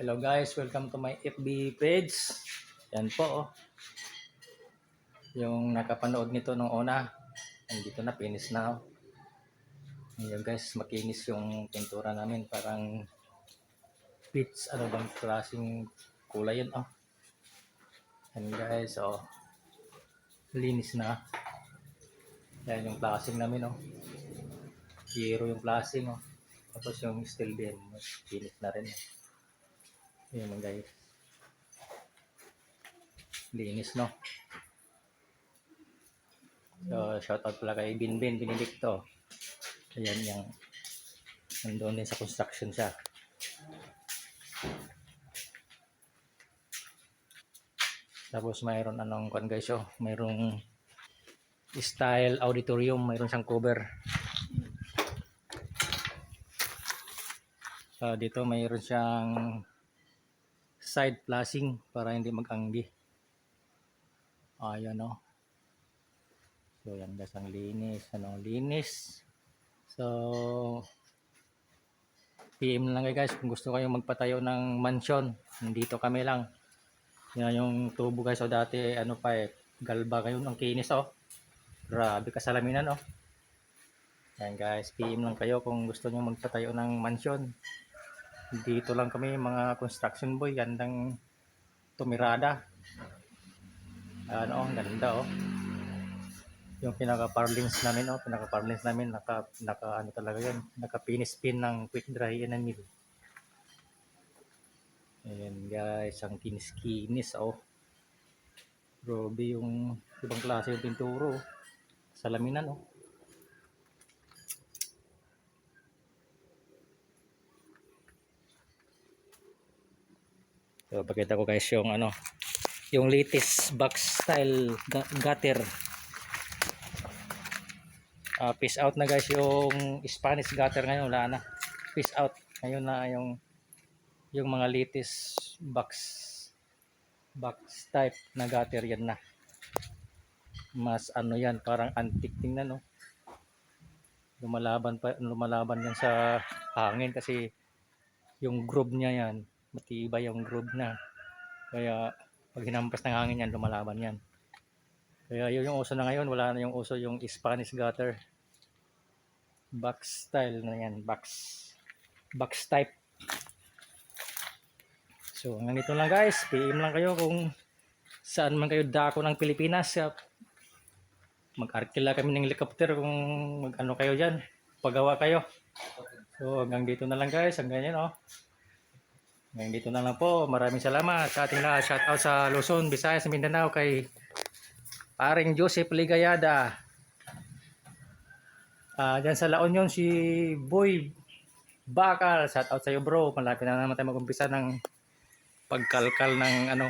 Hello guys, welcome to my FB page. Yan po oh. Yung nakapanood nito nung una, nandito na, finish na. oh. Ngayon guys, makinis yung pintura namin. Parang peach, ano bang klaseng kulay yun oh. Yan guys, oh. Linis na. Yan yung flashing namin oh. Zero yung flashing oh. Tapos yung steel beam, finish na rin. oh. Yun mga guys. Linis, no? So, shout out pala kay Binbin, binilik to. Ayan yung nandoon din sa construction siya. Tapos mayroon anong kwan guys oh, mayroong style auditorium, mayroon siyang cover. So, dito mayroon siyang side flashing para hindi mag-anggi. Ayan o. So yan guys, ang linis. Ano, linis. So, PM lang kayo guys kung gusto kayong magpatayo ng mansion. Nandito kami lang. Yan yung tubo guys. So dati ano pa eh, galba kayo ng kinis oh. Grabe kasalaminan oh. Yan guys, PM lang kayo kung gusto nyo magpatayo ng mansion. Dito lang kami mga construction boy, gandang tumirada. Ano, ang ganda oh. Yung pinaka parlings namin oh, pinaka parlings namin naka naka ano talaga 'yan, naka finish pin ng quick dry enamel. Ayan guys, ang kinis-kinis oh. Grabe yung ibang klase yung pinturo. oh. Salaminan oh. So, pakita ko guys yung ano, yung latest box style gutter. Ah, peace out na guys yung Spanish gutter ngayon, wala na. Peace out. Ngayon na yung yung mga latest box box type na gutter yan na. Mas ano yan, parang antique tingnan no. Lumalaban pa lumalaban yan sa hangin kasi yung groove niya yan matibay yung groove na kaya pag hinampas ng hangin yan lumalaban yan. Kaya yun yung uso na ngayon. Wala na yung uso yung Spanish gutter. Box style na yan. Box box type. So hanggang dito lang guys. PM lang kayo kung saan man kayo dako ng Pilipinas. Mag-arkila kami ng helicopter kung mag ano kayo dyan. Pagawa kayo. So hanggang dito na lang guys. Hanggang yan oh ngayon dito na lang po. Maraming salamat sa ating lahat. Shout out sa Luzon, Visayas, Mindanao kay paring Joseph Ligayada. Ah, diyan sa La Union si Boy Bakal. Shout out sa iyo bro. Malapit na naman tayo mag-umpisa ng pagkalkal ng ano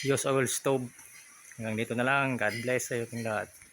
Diyos oil stove. Hanggang dito na lang. God bless sa iyo lahat.